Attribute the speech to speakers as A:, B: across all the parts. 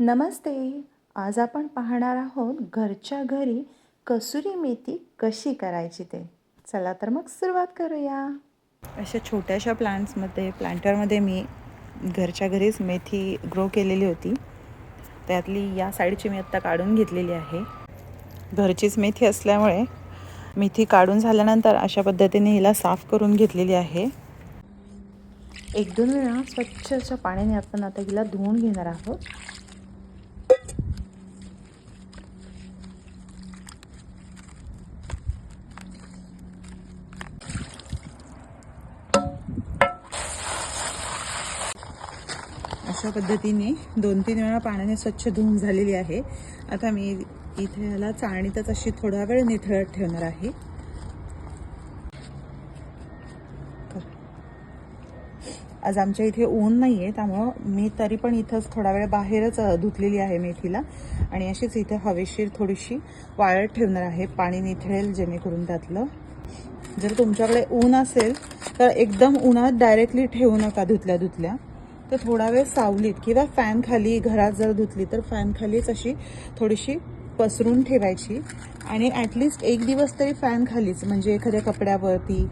A: नमस्ते. आज आपण पाहणार आहोत घरच्या घरी कसुरी मेथी कशी करायची ते. चला तर मग सुरुवात करूया.
B: अशा छोट्याशा प्लांट्समध्ये प्लांटरमध्ये मी घरच्या घरीच मेथी ग्रो केलेली होती. त्यातली या साईडची मी आत्ता काढून घेतलेली आहे. घरचीच मेथी असल्यामुळे मेथी काढून झाल्यानंतर अशा पद्धतीने हिला साफ करून घेतलेली आहे.
A: एक दोन वेळा स्वच्छ अशा पाण्याने आपण आता हिला धुवून घेणार आहोत.
B: अशा पद्धतीने दोन तीन वेळा पाण्याने स्वच्छ धुवून झालेली आहे. आता मी इथे ह्याला चाळणीतच अशी थोडा वेळ निथळत ठेवणार आहे. आज आमच्या इथे ऊन नाही आहे त्यामुळं मी तरी पण इथंच थोडा वेळ बाहेरच धुतलेली आहे मेथीला. आणि अशीच इथे हवेशीर थोडीशी वाळत ठेवणार आहे. पाणी निथळेल जेणेकरून त्यातलं. जर तुमच्याकडे ऊन असेल तर एकदम उन्हात डायरेक्टली ठेवू नका धुतल्या धुतल्या तर थोडा वेळ सावलीत किंवा फॅन खाली घरात जर धुतली तर फॅन खालीच अशी थोडीशी पसरून ठेवायची. आणि ॲटलिस्ट एक दिवस तरी फॅन खालीच म्हणजे एखाद्या कपड्यावरती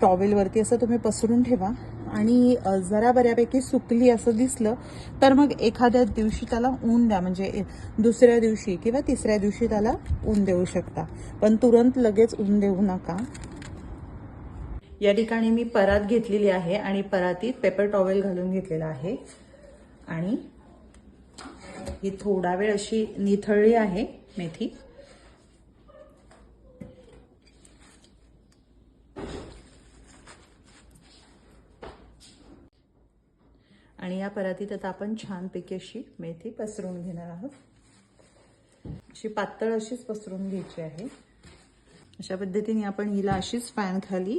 B: टॉवेलवरती असं तुम्ही पसरून ठेवा. आणि जरा बऱ्यापैकी सुकली असं दिसलं तर मग एखाद्या दिवशी त्याला ऊन द्या. म्हणजे दुसऱ्या दिवशी किंवा तिसऱ्या दिवशी त्याला ऊन देऊ शकता. पण तुरंत लगेच ऊन देऊ नका. या ठिकाणी मी परात घेतलेली आहे आणि परातीत पेपर टॉवेल घालून घेतलेला आहे. आणि ही थोडा वेळ अशी निथळली आहे मेथी. आणि या परातीत आता आपण छानपैकी अशी मेथी पसरवून घेणार आहोत. अशी पातळ अशीच पसरवून घ्यायची आहे. अशा पद्धतीने आपण हिला अशीच फॅन खाली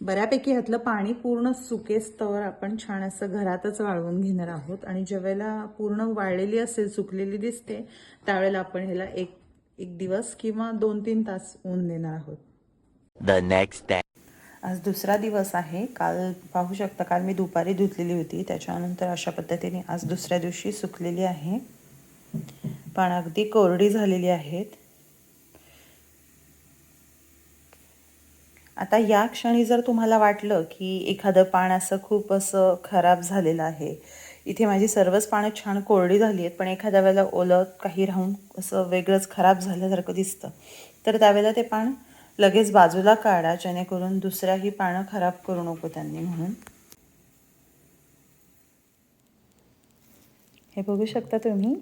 B: बऱ्यापैकी ह्यातलं पाणी पूर्ण सुकेस्तवर आपण छान असं घरातच वाळवून घेणार आहोत. आणि ज्यावेळेला पूर्ण वाळलेली असेल सुकलेली दिसते त्यावेळेला आपण ह्याला एक एक दिवस किंवा दोन तीन तास ऊन देणार आहोत.
C: The next day.
B: आज दुसरा दिवस आहे. काल पाहू शकता काल मी दुपारी धुतलेली होती. त्याच्यानंतर अशा पद्धतीने आज दुसऱ्या दिवशी सुकलेली आहे. पण अगदी कोरडी झालेली आहेत. आता या क्षणी जर तुम्हाला वाटलं की एखादं पान असं खूप असं खराब झालेलं आहे इथे माझी सर्वच पानं छान कोरडी झाली आहेत पण एखाद्या वेळेला ओलं काही राहून असं वेगळंच खराब झाल्यासारखं दिसतं तर त्यावेळेला ते पान लगेच बाजूला काढा जेणेकरून दुसऱ्याही पानं खराब करू नको त्यांनी म्हणून. हे बघू शकता तुम्ही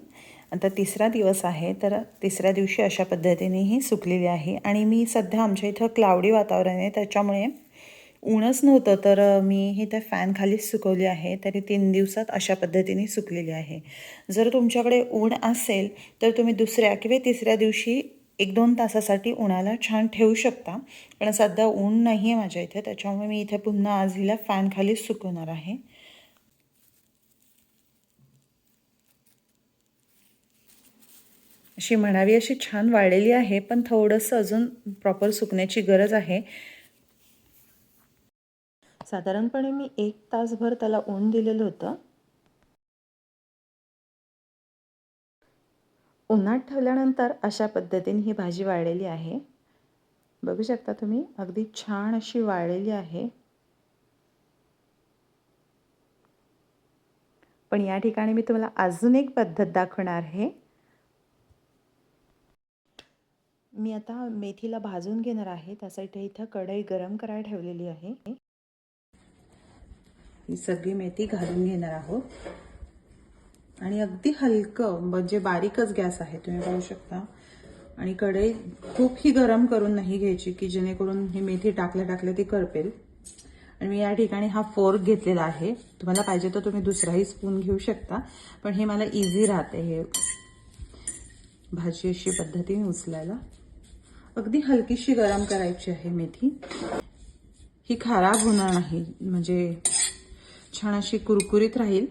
B: आता तिसरा दिवस आहे तर तिसऱ्या दिवशी अशा पद्धतीने ही सुकलेली आहे. आणि मी सध्या आमच्या इथं क्लाउडी वातावरण आहे त्याच्यामुळे ऊनच नव्हतं तर मी ही त्या फॅन खालीच सुकवली आहे तरी तीन दिवसात अशा पद्धतीने सुकलेली आहे. जर तुमच्याकडे ऊन असेल तर तुम्ही दुसऱ्या किंवा तिसऱ्या दिवशी एक दोन तासासाठी उन्हाला छान ठेवू शकता. पण सध्या ऊन नाही आहे माझ्या इथे त्याच्यामुळे मी इथे पुन्हा आज हिला फॅन खालीच सुकवणार आहे. अशी म्हणावी अशी छान वाळलेली आहे पण थोडंसं अजून प्रॉपर सुकण्याची गरज आहे.
A: साधारणपणे मी एक तासभर त्याला ऊन दिलेलं होतं. उन्हात ठेवल्यानंतर अशा पद्धतीने ही भाजी वाळलेली आहे. बघू शकता तुम्ही अगदी छान अशी वाळलेली आहे. पण या ठिकाणी मी तुम्हाला अजून एक पद्धत दाखवणार आहे. मी आता मेथीला भाजून घेणार आहे. त्यासाठी इथं कढई गरम करायला ठेवलेली आहे.
B: ही सगळी मेथी घालून घेणार आहोत. आणि अगदी हलकं म्हणजे बारीकच गॅस आहे तुम्ही पाहू शकता. आणि कढई खूप ही गरम करून नाही घ्यायची की जेणेकरून ही मेथी टाकल्या टाकल्या ती करपेल. आणि मी या ठिकाणी हा फोर्क घेतलेला आहे. तुम्हाला पाहिजे तर तुम्ही दुसराही स्पून घेऊ शकता. पण हे मला इझी राहते हे. भाजी अशी पद्धतीने उचलायला. अगदी हलकीशी गरम करायची आहे मेथी. ही खराब होणार नाही म्हणजे छान अशी कुरकुरीत राहील.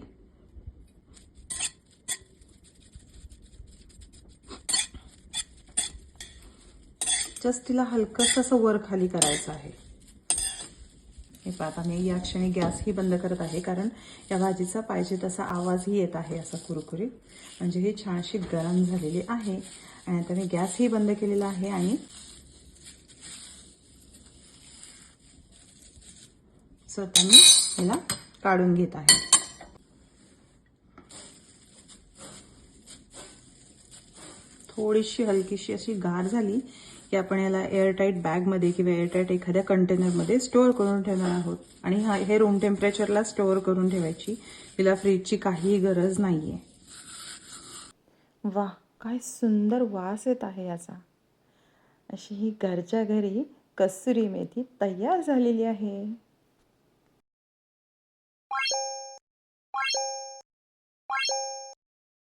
B: जस्ट तिला हलकंसं असं वर खाली करायचं आहे. हे आता मी या क्षणी गॅसही बंद करत आहे कारण या भाजीचा पाहिजे तसा आवाजही येत आहे असा कुरकुरीत. म्हणजे ही छानशी गरम झालेली आहे. आणि आता मी गॅसही बंद केलेला आहे आणि स्वतः मी याला काढून घेत आहे. थोडीशी हलकीशी अशी गार झाली की आपण याला एअरटाईट बॅगमध्ये किंवा एअरटाईट एखाद्या कंटेनरमध्ये स्टोअर करून ठेवणार आहोत. आणि हा हे रूम टेम्परेचरला स्टोअर करून ठेवायची. तिला फ्रीजची काहीही गरज नाही आहे
A: वा काय सुंदर वास येत आहे याचा. अशी ही घरच्या घरी कसुरी मेथी तयार झालेली आहे.